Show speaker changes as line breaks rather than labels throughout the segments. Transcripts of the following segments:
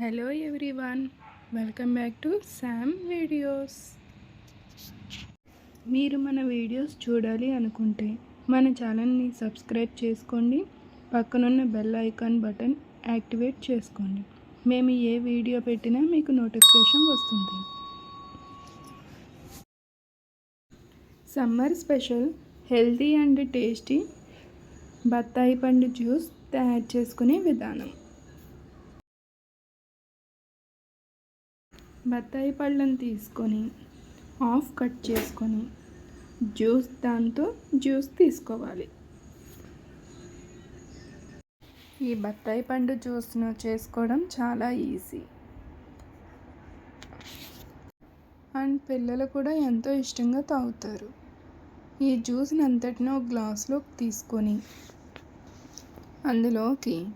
Hello everyone welcome back to Sam videos మీరు మన videos చూడాలి అనుకుంటే మన ఛానల్ని సబ్స్క్రైబ్ చేసుకోండి పక్కనున్న బెల్ ఐకాన్ బటన్ యాక్టివేట్ చేసుకోండి. మేము ఏ వీడియో పెట్టినా మీకు నోటిఫికేషన్ వస్తుంది. Summer special healthy and tasty బత్తాయి పండు జ్యూస్ తయారు చేసుకునే విధానం. బత్తాయి పళ్ళను తీసుకొని హాఫ్ కట్ చేసుకొని జ్యూస్ దాంతో జ్యూస్ తీసుకోవాలి. ఈ బత్తాయి పండు జ్యూస్ను చేసుకోవడం చాలా ఈజీ. అండ్ పిల్లలు కూడా ఎంతో ఇష్టంగా తాగుతారు. ఈ జ్యూస్ని అంతటినో ఒక గ్లాస్లోకి తీసుకొని అందులోకి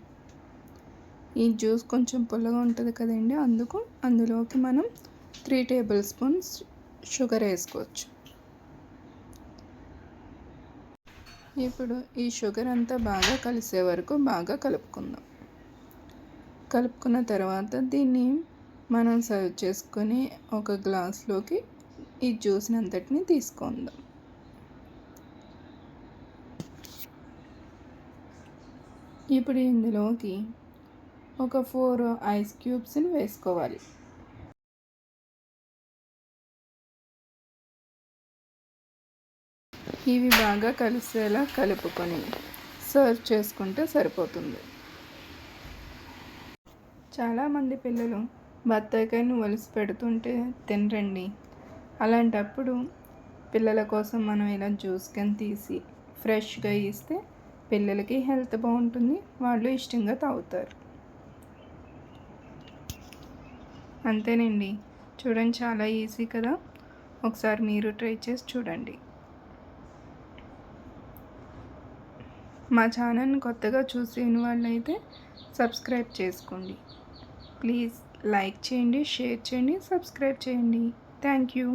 ఈ జ్యూస్ కొంచెం పుల్లగా ఉంటుంది కదండి అందుకు అందులోకి మనం త్రీ టేబుల్ స్పూన్స్ షుగర్ వేసుకోవచ్చు. ఇప్పుడు ఈ షుగర్ అంతా బాగా కలిసే వరకు బాగా కలుపుకుందాం. కలుపుకున్న తర్వాత దీన్ని మనం సర్వ్ చేసుకొని ఒక గ్లాస్లోకి ఈ జ్యూస్ని అంతటిని తీసుకుందాం. ఇప్పుడు ఇందులోకి ఒక ఫోర్ ఐస్ క్యూబ్స్ని వేసుకోవాలి. ఇవి బాగా కలిసేలా కలుపుకొని సర్వ్ చేసుకుంటే సరిపోతుంది. చాలామంది పిల్లలు బత్తాయికాయను ఒలిసి పెడుతుంటే తినరండి. అలాంటప్పుడు పిల్లల కోసం మనం ఇలా జ్యూస్ కింద తీసి ఫ్రెష్గా ఇస్తే పిల్లలకి హెల్త్ బాగుంటుంది వాళ్ళు ఇష్టంగా తాగుతారు. అంతేనండి. చూడండి చాలా ఈజీ కదా? ఒకసారి మీరు ట్రై చేసి చూడండి. మా ఛానల్ని కొత్తగా చూసిన వాళ్ళైతే సబ్స్క్రైబ్ చేసుకోండి. ప్లీజ్ లైక్ చేయండి షేర్ చేయండి సబ్స్క్రైబ్ చేయండి. Thank you.